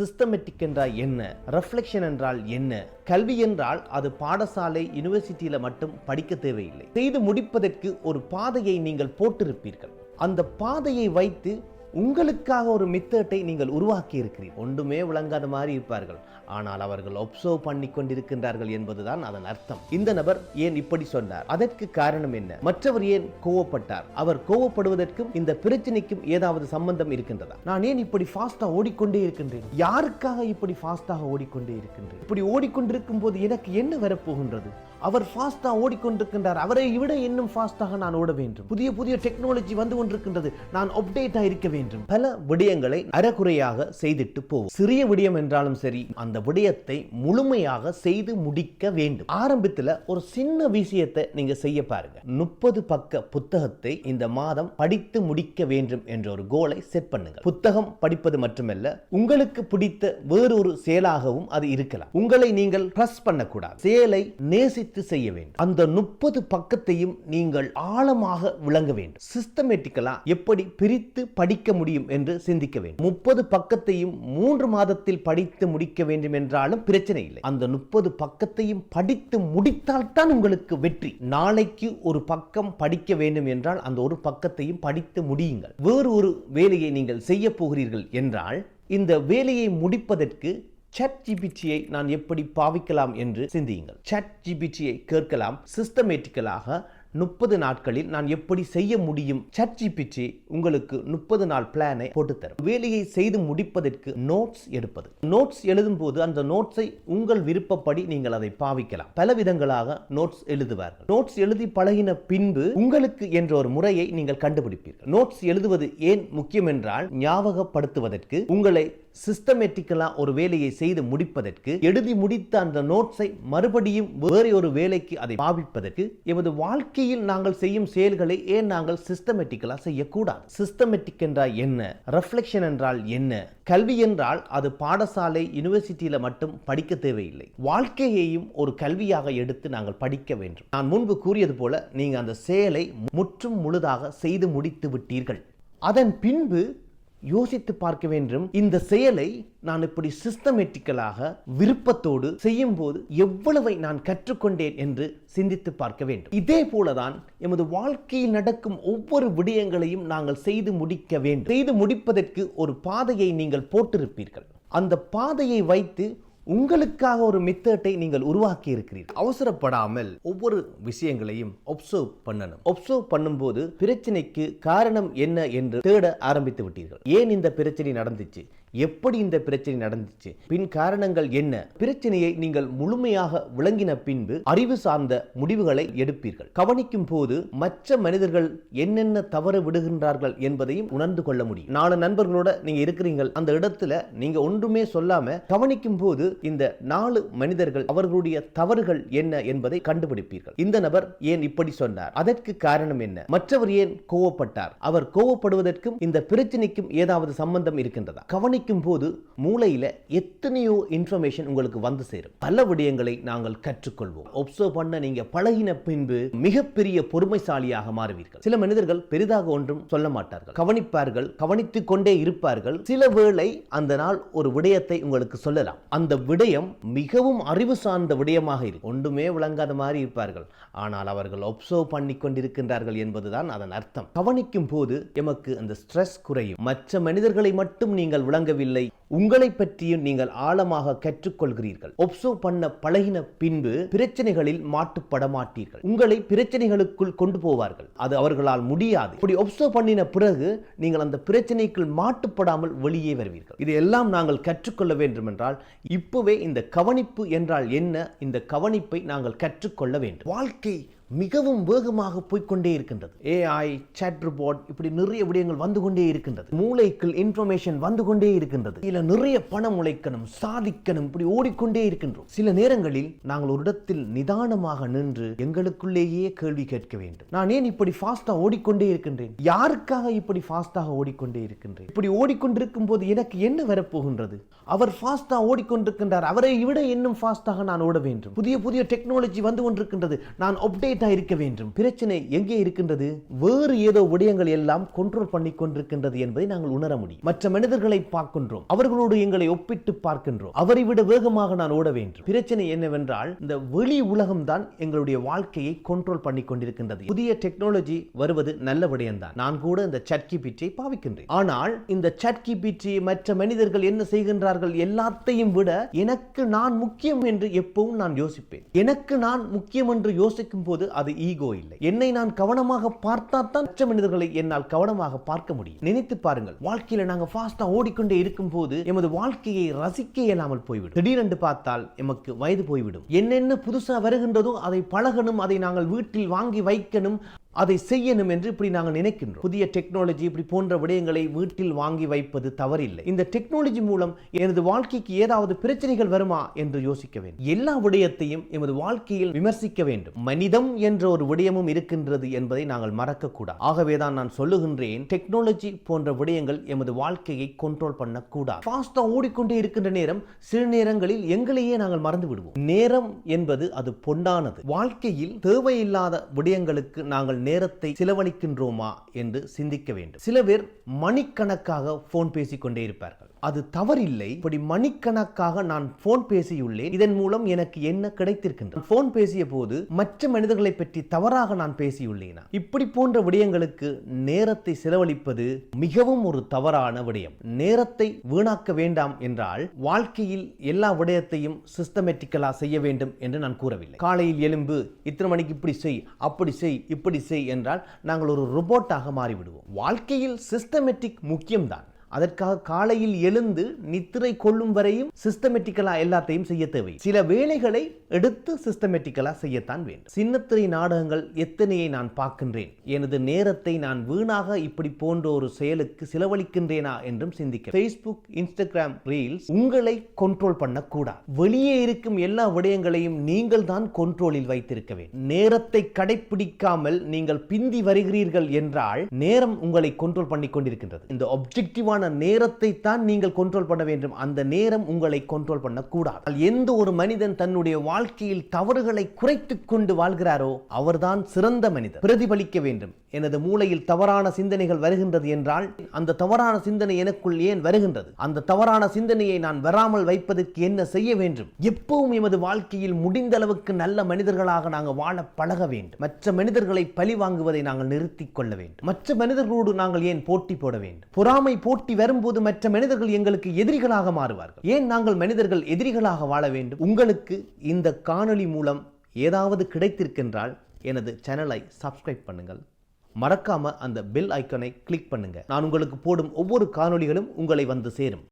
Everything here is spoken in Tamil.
சிஸ்டமெட்டிக் என்றால் என்ன? ரெஃப்ளெக்ஷன் என்றால் என்ன? கல்வி என்றால் அது பாடசாலை யூனிவர்சிட்டியில மட்டும் படிக்க தேவையில்லை. செய்து முடிப்பதற்கு ஒரு பாதையை நீங்கள் போட்டிருப்பீர்கள். அந்த பாதையை வைத்து உங்களுக்காக ஒரு மெத்தட்டை நீங்கள் உருவாக்கி இருக்கிறீர்கள் ஒன்றுமே விளங்காத மாதிரி இருப்பார்கள். ஆனால் அவர்கள் ஒப்சர்வ் பண்ணி கொண்டிருக்கின்றார்கள் என்பதுதான் அதன் அர்த்தம். இந்த நபர் ஏன் இப்படி சொன்னார்? அதற்கு காரணம் என்ன? மற்றவர் ஏன் கோவப்பட்டார்? அவர் கோவப்படுவதற்கும் இந்த பிரச்சனைக்கும் ஏதாவது சம்பந்தம் இருக்கின்றதா? நான் ஏன் இப்படி ஃபாஸ்டா ஓடிக்கொண்டே இருக்கின்றேன்? யாருக்காக இப்படி ஃபாஸ்டாக ஓடிக்கொண்டே இருக்கின்றேன்? இப்படி ஓடிக்கொண்டிருக்கும் போது எனக்கு என்ன வரப்போகின்றது? அவர் ஃபாஸ்டா ஓடிக்கொண்டிருக்கின்றார். அவரை விட இன்னும் ஃபாஸ்டாக நான் ஓட வேண்டும். புதிய புதிய டெக்னாலஜி வந்து கொண்டிருக்கின்றது. நான் அப்டேட்டா இருக்க வேண்டும் பல விடயங்களை அறகுறையாக செய்துட்டு போவோம். சிறிய விடயம் என்றாலும் சரி அந்த விடயத்தை முழுமையாக செய்து முடிக்க வேண்டும். ஆரம்பத்துல ஒரு சின்ன விஷயத்தை நீங்க செய்ய பாருங்க. முப்பது பக்க புத்தகத்தை இந்த மாதம் படித்து முடிக்க வேண்டும் என்ற ஒரு கோலை செட் பண்ணுங்க. புத்தகம் படிப்பது மட்டுமல்ல உங்களுக்கு பிடித்த வேறொரு செயலாகவும் அது இருக்கலாம். உங்களை நீங்கள் ட்ரஸ் பண்ணக்கூடாது. செயலை நேசித்து செய்ய வேண்டும். அந்த முப்பது பக்கத்தையும் நீங்கள் ஆழமாக விளங்க வேண்டும். சிஸ்டமேட்டிக்கலா எப்படி பிரித்து படிக்க முடியும் என்று சிந்திக்க வேண்டும். முப்பது பக்கத்தையும் மூன்று மாதத்தில் படித்து முடிக்க வேண்டும் என்றாலும் பிரச்சனை இல்லை. அந்த முப்பது பக்கத்தையும் படித்து முடித்தால் தான் உங்களுக்கு வெற்றி. நாளைக்கு ஒரு பக்கம் படிக்க வேண்டும் என்றால் அந்த ஒரு பக்கத்தையும் படித்து முடியுங்கள். வேறு ஒரு வேலையை நீங்கள் செய்ய போகிறீர்கள் என்றால் இந்த வேலையை முடிப்பதற்கு சட் ஜிபிடியை நான் எப்படி பாவிக்கலாம் என்று சிந்தியுங்கள். சட் ஜிபிடியை கேட்கலாம். சிஸ்டமேட்டிக்கலாக முப்பது நாட்களில் நான் எப்படி செய்ய முடியும்? சர்ச்சி பிச்சு உங்களுக்கு முப்பது நாள் பிளானை போட்டு தரும் வேலையை செய்து முடிப்பதற்கு நோட்ஸ் எடுப்பது. நோட்ஸ் எழுதும் போது அந்த நோட்ஸை உங்கள் விருப்பப்படி நீங்கள் அதை பாவிக்கலாம். பல விதங்களாக நோட்ஸ் எழுதுவார்கள். நோட்ஸ் எழுதி பழகின பின்பு உங்களுக்கு என்ற ஒரு முறையை நீங்கள் கண்டுபிடிப்பீர்கள். நோட்ஸ் எழுதுவது ஏன் முக்கியம் என்றால் ஞாபகப்படுத்துவதற்கு உங்களை சிஸ்டமேட்டிக்கலாக ஒரு வேலையை செய்து முடிப்பதற்கு எழுதி முடித்த அந்த நோட்ஸை மறுபடியும் வேறு ஒரு வேலைக்கு அதை பாவிப்பதற்கு எமது வாழ்க்கையில் நாங்கள் செய்யும் செயல்களை ஏன் நாங்கள் சிஸ்டமேட்டிக்கலாக செய்யக்கூடாது? சிஸ்டமேட்டிக் என்றால் என்ன? ரெஃப்ளெக்ஷன் என்றால் என்ன? கல்வி என்றால் அது பாடசாலை யூனிவர்சிட்டியில் மட்டும் படிக்க தேவையில்லை. வாழ்க்கையையும் ஒரு கல்வியாக எடுத்து நாங்கள் படிக்க வேண்டும். நான் முன்பு கூறியது போல நீங்கள் அந்த செயலை முற்றும் முழுதாக செய்து முடித்து விட்டீர்கள். அதன் பின்பு யோசித்து பார்க்க வேண்டும். இந்த செயலை நான் இப்படி சிஸ்டமேட்டிக்கலாக விருப்பத்தோடு செய்யும் போது எவ்வளவை நான் கற்றுக்கொண்டேன் என்று சிந்தித்து பார்க்க வேண்டும். இதே போலதான் எமது வாழ்க்கையில் நடக்கும் ஒவ்வொரு விடயங்களையும் நாங்கள் செய்து முடிக்க வேண்டும். செய்து முடிப்பதற்கு ஒரு பாதையை நீங்கள் போட்டிருப்பீர்கள். அந்த பாதையை வைத்து உங்களுக்காக ஒரு மெத்தட்டை நீங்கள் உருவாக்கி இருக்கிறீர்கள் அவசரப்படாமல் ஒவ்வொரு விஷயங்களையும் ஒப்சர்வ் பண்ணணும். ஒப்சர்வ் பண்ணும்போது பிரச்சனைக்கு காரணம் என்ன என்று தேட ஆரம்பித்து விட்டீர்கள். ஏன் இந்த பிரச்சனை நடந்துச்சு? எப்படி இந்த பிரச்சனை நடந்துச்சு? பின் காரணங்கள் என்ன? பிரச்சனையை நீங்கள் முழுமையாக விளங்கின பின்பு அறிவு சார்ந்த முடிவுகளை எடுப்பீர்கள். கவனிக்கும் போது மற்ற மனிதர்கள் என்னென்ன தவறு விடுகின்றார்கள் என்பதையும் உணர்ந்து கொள்ள முடியும். நாலு நண்பர்களோட நீங்க இருக்கிறீங்க. அந்த இடத்துல நீங்க ஒன்றுமே சொல்லாம கவனிக்கும் போது இந்த நாலு மனிதர்கள் அவர்களுடைய தவறுகள் என்ன என்பதை கண்டுபிடிப்பீர்கள். இந்த நபர் ஏன் இப்படி சொன்னார்? அதற்கு காரணம் என்ன? மற்றவர் ஏன் கோவப்பட்டார்? அவர் கோவப்படுவதற்கும் இந்த பிரச்சனைக்கும் ஏதாவது சம்பந்தம் இருக்கின்றதா? கவனி கவனிக்கும் போது மூளையில எத்தனையோ இன்ஃபர்மேஷன் உங்களுக்கு வந்து சேரும். பல விடயங்களை நாங்கள் கற்றுக்கொள்வோம். ஒப்சர்வ் பண்ண நீங்க பழகின பின்பு மிகப்பெரிய பொறுமைசாலியாக மாறுவீர்கள். சில மனிதர்கள் பெரிதாக ஒன்றும் சொல்ல மாட்டார்கள். கவனிப்பார்கள் கவனித்துக் கொண்டே இருப்பார்கள். சில வேளை அந்த நாள் ஒரு விடயத்தை உங்களுக்கு சொல்லலாம். அந்த விடயம் மிகவும் அறிவு சார்ந்த விடயமாக இருக்கும். ஒன்றுமே விளங்காத மாதிரி இருப்பார்கள். ஆனால் அவர்கள் ஒப்சர்வ் பண்ணி கொண்டிருக்கின்றார்கள் என்பதுதான் அதன் அர்த்தம். கவனிக்கும் போது எமக்கு அந்த ஸ்ட்ரெஸ் குறையும். மற்ற மனிதர்களை மட்டும் நீங்கள் விளங்க வழங்கவில்லை. உங்களை பற்றியும் நீங்கள் ஆழமாக கற்றுக்கொள்கிறீர்கள். ஒப்சர்வ் பண்ண பழகின பின்பு பிரச்சனைகளில் மாட்டுப்பட மாட்டீர்கள் உங்களை பிரச்சனைகளுக்குள் கொண்டு போவார்கள். அது அவர்களால் முடியாது. இப்படி ஒப்சர்வ் பண்ணின பிறகு நீங்கள் அந்த பிரச்சனைக்குள் மாட்டுப்படாமல் வெளியே வருவீர்கள். இது எல்லாம் நாங்கள் கற்றுக்கொள்ள வேண்டும் என்றால் இப்பவே இந்த கவனிப்பு என்றால் என்ன? இந்த கவனிப்பை நாங்கள் கற்றுக்கொள்ள வேண்டும். வாழ்க்கை மிகவும் வேகமாக போய்க்கொண்டே இருக்கின்றது. ஏஐ chat robot இப்படி நிறைய விடயங்கள் வந்து கொண்டே இருக்கின்றது. மூளைக்குள் இன்ஃபர்மேஷன் வந்து கொண்டே இருக்கின்றது. இதுல நிறைய பணம் உழைக்கணும் சாதிக்கணும் இப்படி ஓடிக்கொண்டே இருக்கின்றோம். சில நேரங்களில் நாங்கள் ஒரு இடத்தில் நிதானமாக நின்று எங்களுக்குள்ளேயே கேள்வி கேட்க வேண்டும். நான் ஏன் இப்படி ஃபாஸ்டா ஓடிக்கொண்டே இருக்கின்றேன்? யாருக்காக இப்படி ஃபாஸ்டாக ஓடிக்கொண்டே இருக்கின்றேன்? இப்படி ஓடிக்கொண்டிருக்கும் போது எனக்கு என்ன வரப்போகின்றது? அவர் ஃபாஸ்டா ஓடிக்கொண்டிருக்கின்றார். அவரை விட இன்னும் ஃபாஸ்டாக நான் ஓட வேண்டும். புதிய புதிய டெக்னாலஜி வந்து கொண்டிருக்கின்றது. நான் அப்டேட் அப்படித்தான் இருக்க வேண்டும்? பிரச்சனை எங்கே இருக்கின்றது? வேறு ஏதோ விடயங்கள் எல்லாம் கண்ட்ரோல் பண்ணி கொண்டிருக்கின்றது என்பதை நாங்கள் உணர முடியும். மற்ற மனிதர்களை பார்க்கின்றோம். அவர்களோடு எங்களை ஒப்பிட்டு பார்க்கின்றோம். அவரை விட வேகமாக நான் ஓட வேண்டும். பிரச்சனை என்னவென்றால் இந்த வெளி உலகம் தான் எங்களுடைய வாழ்க்கையை கண்ட்ரோல் பண்ணி கொண்டிருக்கின்றது. புதிய டெக்னாலஜி வருவது நல்ல விடயம்தான். நான் கூட இந்த சட்கி பிச்சை பாவிக்கின்றேன். ஆனால் இந்த சட்கி பிச்சி மற்ற மனிதர்கள் என்ன செய்கின்றார்கள்? எல்லாத்தையும் விட எனக்கு நான் முக்கியம் என்று எப்பவும் நான் யோசிப்பேன். எனக்கு நான் முக்கியம் என்று யோசிக்கும் போது அது ஈகோ இல்லை. என்னை நான் கவனமாக பார்த்தா தான் மற்ற மனிதர்களை என்னால் கவனமாக பார்க்க முடியும். நினைத்து பாருங்கள் வாழ்க்கையில நாங்க ஃபாஸ்டா ஓடிக்கொண்டே இருக்கும் போது எமது வாழ்க்கையை ரசிக்க இயலாமல் போய்விடும். திடீரென்று பார்த்தால் எமக்கு வயது போய்விடும். என்னென்ன புதுசா வருகின்றதோ அதை பழகணும் அதை நாங்கள் வீட்டில் வாங்கி வைக்கணும். அதை செய்யணும் என்று இப்படி நாங்கள் நினைக்கின்றோம். புதிய டெக்னாலஜி இப்படி போன்ற விடயங்களை வீட்டில் வாங்கி வைப்பது தவறில்லை. இந்த டெக்னாலஜி மூலம் எனது வாழ்க்கைக்கு ஏதாவது பிரச்சனைகள் வருமா என்று யோசிக்க வேண்டும். எல்லா விடயத்தையும் எமது வாழ்க்கையில் விமர்சிக்க வேண்டும். மனிதம் என்ற ஒரு விடயமும் இருக்கின்றது என்பதை நாங்கள் மறக்கக்கூடாது. ஆகவேதான் நான் சொல்லுகின்றேன் டெக்னாலஜி போன்ற விடயங்கள் எமது வாழ்க்கையை கண்ட்ரோல் பண்ணக்கூடாது. ஃபாஸ்டா ஓடிக்கொண்டே இருக்கின்ற நேரம் சில நேரங்களில் எங்களையே நாங்கள் மறந்து விடுவோம் நேரம் என்பது அது பொண்டானது வாழ்க்கையில் தேவையில்லாத விடயங்களுக்கு நாங்கள் நேரத்தை செலவழிக்கின்றோமா என்று சிந்திக்க வேண்டும். சில பேர் மணிக்கணக்காக போன் பேசிக்கொண்டே இருப்பார்கள். அது தவறில்லை. இப்படி மணிக்கணக்காக நான் போன் பேசியுள்ளேன். இதன் மூலம் எனக்கு என்ன கிடைத்திருக்கின்றது போன் பேசிய போது மற்ற மனிதர்களை பற்றி தவறாக நான் பேசியுள்ளேனா? இப்படி போன்ற விடயங்களுக்கு நேரத்தை செலவழிப்பது மிகவும் ஒரு தவறான விடயம். நேரத்தை வீணாக்க வேண்டாம் என்றால் வாழ்க்கையில் எல்லா விடயத்தையும் சிஸ்டமேட்டிக்கலா செய்ய வேண்டும் என்று நான் கூறவில்லை. காலையில் எலும்பு இத்தனை மணிக்கு இப்படி செய் அப்படி செய் இப்படி செய் என்றால் நாங்கள் ஒரு ரோபோட்டாக மாறிவிடுவோம். வாழ்க்கையில் சிஸ்டமேட்டிக் முக்கியம்தான். அதற்காக காலையில் எழுந்து நித்திரை கொள்ளும் வரையும் சிஸ்டமேட்டிக்கலா எல்லாத்தையும் செய்ய தேவை. சில வேலைகளை எடுத்து சிஸ்டமேட்டிக்கலா செய்யத்தான் வேண்டும். சின்னத்திரை நாடகங்கள் எத்தனையை நான் பார்க்கின்றேன்? எனது நேரத்தை நான் வீணாக இப்படி போன்ற ஒரு செயலுக்கு செலவழிக்கின்றேனா என்றும் சிந்திக்க. ஃபேஸ்புக் இன்ஸ்டாகிராம் ரீல்ஸ் உங்களை கண்ட்ரோல் பண்ணக்கூடாது. வெளியே இருக்கும் எல்லா விடயங்களையும் நீங்கள் தான் கண்ட்ரோலில் வைத்திருக்க வேண்டும். நேரத்தை கடைபிடிக்காமல் நீங்கள் பிந்தி வருகிறீர்கள் என்றால் நேரம் உங்களை கண்ட்ரோல் பண்ணி கொண்டிருக்கின்றது. இந்த ஒப்ஜெக்டிவான நேரத்தை தான் நீங்கள் கண்ட்ரோல் பண்ண வேண்டும். அந்த நேரம் உங்களை கண்ட்ரோல் பண்ணக்கூடாது. எந்த ஒரு மனிதன் தன்னுடைய வாழ்க்கையில் தவறுகளை குறைத்துக் கொண்டு வாழ்கிறாரோ அவர்தான் சிறந்த மனிதர். பிரதிபலிக்க வேண்டும். எனது மூளையில் தவறான சிந்தனைகள் வருகின்றது என்றால் அந்த தவறான சிந்தனை எனக்குள் ஏன் வருகின்றது? அந்த தவறான சிந்தனையை நான் வராமல் வைப்பதற்கு என்ன செய்ய வேண்டும்? எப்பவும் எமது வாழ்க்கையில் முடிந்த அளவுக்கு நல்ல மனிதர்களாக நாங்கள் வாழ பழக வேண்டும். மற்ற மனிதர்களை பழி வாங்குவதை நாங்கள் நிறுத்திக் கொள்ள வேண்டும். மற்ற மனிதர்களோடு நாங்கள் ஏன் போட்டி போட வேண்டும்? பொறாமை போட்டி போட்டி வரும்போது மற்ற மனிதர்கள் எங்களுக்கு எதிரிகளாக மாறுவார்கள். ஏன் நாங்கள் மனிதர்கள் எதிரிகளாக வாழ வேண்டும்? உங்களுக்கு இந்த காணொளி மூலம் ஏதாவது கிடைத்திருக்கின்றால் எனது சேனலை சப்ஸ்கிரைப் பண்ணுங்கள். மறக்காம அந்த பெல் ஐக்கனை கிளிக் பண்ணுங்க. நான் உங்களுக்கு போடும் ஒவ்வொரு காணொளிகளும் உங்களை வந்து சேரும்.